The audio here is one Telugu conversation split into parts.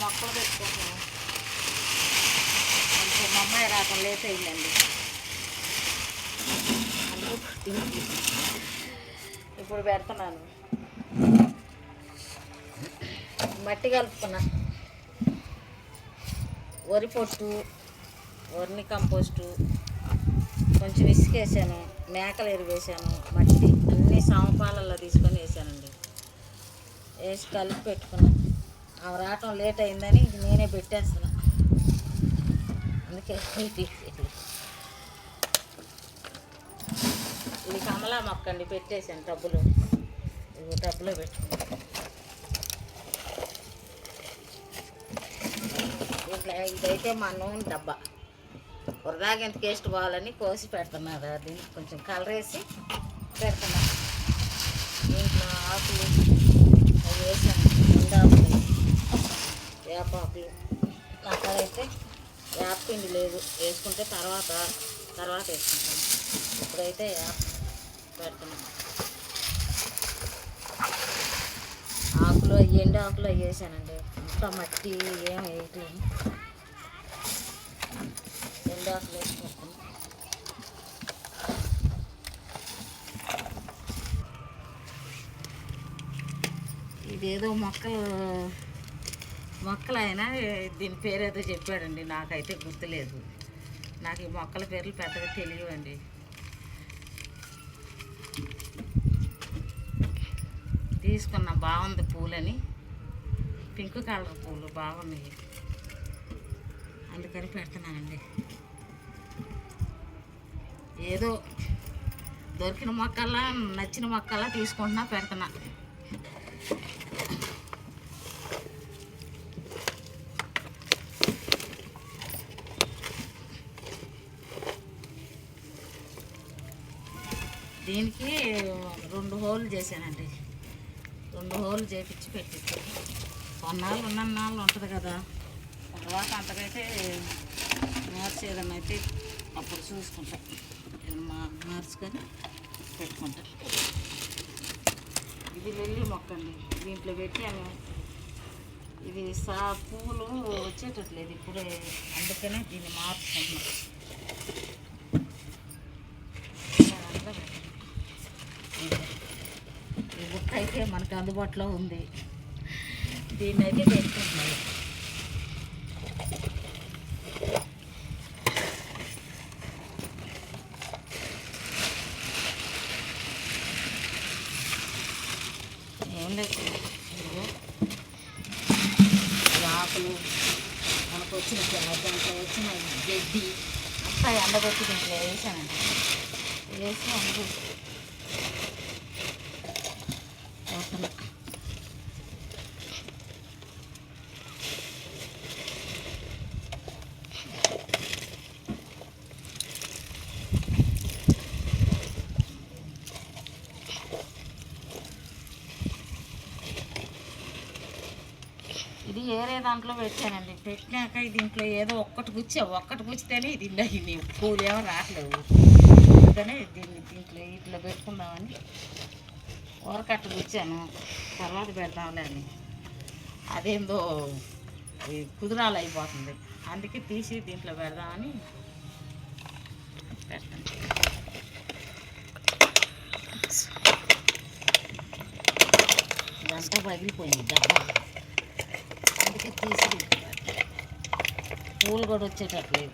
మొక్కలు పెట్టుకుంటాను కొంచెం మా అమ్మాయి రావటం లేట్ అయిందండి. ఇప్పుడు పెడుతున్నాను. మట్టి కలుపుకున్నా. వరి పొట్టు వరిని కంపోస్టు కొంచెం ఇసుక వేసాను మేకలు ఎరువేసాను మట్టి అన్ని సామపాలల్లో తీసుకొని వేసానండి. వేసి కలిపి పెట్టుకున్నాను ఆమె రావటం లేట్ అయిందని నేనే పెట్టేస్తున్నా. అందుకే ఇది కమలా మొక్క అండి పెట్టేసాను టబ్బులో. ఇది టబ్బులో పెట్టుకున్నాను ఇట్లా ఇదైతే మా నూనె డబ్బా. వరదాగా ఎంత టేస్ట్ పోవాలని కోసి పెడుతున్నారు. దీనికి కొంచెం కలర్ వేసి పెడుతున్నా దీంట్లో ఆకులు అవి వేసాను. వేపాకులు అక్కడైతే వేప పిండి లేదు. వేసుకుంటే తర్వాత తర్వాత వేసుకుంటాను ఇప్పుడైతే వేప పెడుతున్నాను ఆకులు అవి ఎండు ఆకులు వేసానండి. అంతా మట్టి ఏం వేయట్లేదు. ఎండు ఆకులు వేసి ఇదేదో మొక్కలు మొక్కలు దీని పేరు ఏదో చెప్పాడండి నాకైతే గుర్తులేదు. నాకు ఈ మొక్కల పేర్లు పెద్దగా తెలియవండి. తీసుకున్న బాగుంది పూలని. పింక్ కలర్ పూలు బాగున్నాయి. అందుకని పెడుతున్నానండి. ఏదో దొరికిన మొక్కల్లా నచ్చిన మొక్కల్లా తీసుకుంటున్నా పెడుతున్నా. దీనికి రెండు హోల్ చేశానండి. రెండు హోల్ చేపించి పెట్టించాను కొన్నాళ్ళు ఉన్న నాళ్ళు ఉంటుంది కదా. తర్వాత అంతకైతే మార్చేదన్న అయితే అప్పుడు చూసుకుంటాం. మా మార్చుకొని పెట్టుకుంటాం. ఇది వెళ్ళి మొక్క అండి దీంట్లో పెట్టాను ఇది సా పువ్వులు వచ్చేటట్లేదు ఇప్పుడే. అందుకనే దీన్ని మార్చుకుంటున్నాం ఈ బుక్ అయితే మనకు అందుబాటులో ఉంది. దీన్ని అయితే పెట్టుకుంటున్నాను ఏం లేదు. ఆకులు మనకు వచ్చిన దాంట్లో వచ్చిన గడ్డి అంతా ఎండబెట్టి దీంట్లో వేసానండి. వేసి అందుకు పోతున్నా ఇది వేరే దాంట్లో పెట్టానండి. పెట్టినాక దీంట్లో ఏదో ఒక్కటి గుచ్చా ఒక్కటి గుచ్చితేనే ఇది అయింది పూలు ఏమో రావట్లేవు. అందుకనే దీన్ని దీంట్లో ఇట్లా పెట్టుకుందామని ఊరకట్ట గుచ్చాను తర్వాత పెడదాంలే అని. అదేందో ఈ కుదురాలు అయిపోతుంది. అందుకే తీసి దీంట్లో పెడదామని పెడతాను ఇదంతా పగిలిపోయింది డబ్బా. అందుకే తీసి పూలు కూడా వచ్చేటట్లేదు.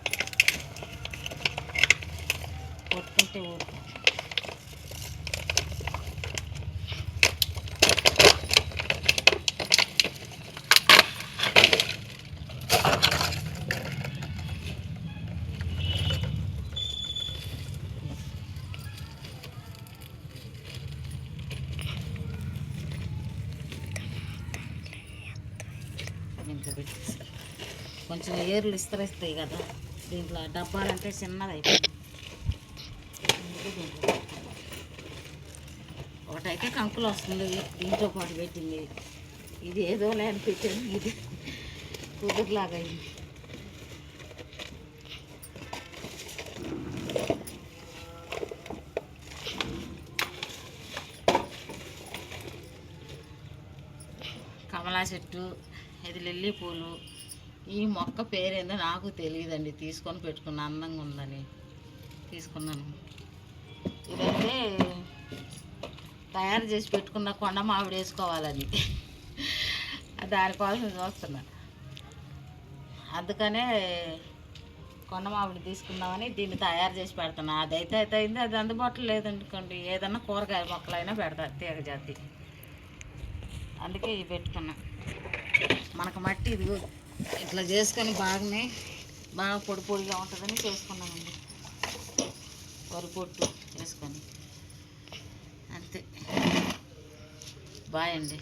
కొట్టుకుంటే ఊరుకుంటుంది దీంట్లో పెట్టేసి కొంచెం ఏర్లు ఇస్తరిస్తాయి కదా. దీంట్లో డబ్బాలంటే చిన్నది అయిపోయింది ఒకటైతే కంకులు వస్తుంది. దీంతో పాటు పెట్టింది. ఇది ఏదో లేని పెట్టింది ఇది కుదురులాగా అయింది కమలా చెట్టు ఇది లిల్లీ పూలు. ఈ మొక్క పేరేందో నాకు తెలియదండి. తీసుకొని పెట్టుకున్న అందంగా ఉందని తీసుకున్నాను. ఇదైతే తయారు చేసి పెట్టుకున్న కొండ మామిడి వేసుకోవాలని. దానికోసం చూస్తున్నా. అందుకనే కొండ మామిడి తీసుకుందామని దీన్ని తయారు చేసి పెడుతున్నా. అదైతే అయితే అయింది అది అందుబాటులో లేదనుకోండి ఏదన్నా కూరగాయ మొక్కలైనా పెడతా. తీగ జాతి అందుకే ఇవి పెట్టుకున్నా. మనకు మట్టి ఇది ఇట్లా చేసుకొని బాగానే బాగా పొడి పొడిగా ఉంటుందని చేసుకున్నామండి. వరి పొట్టు చేసుకొని అంతే. బాయ్ అండి.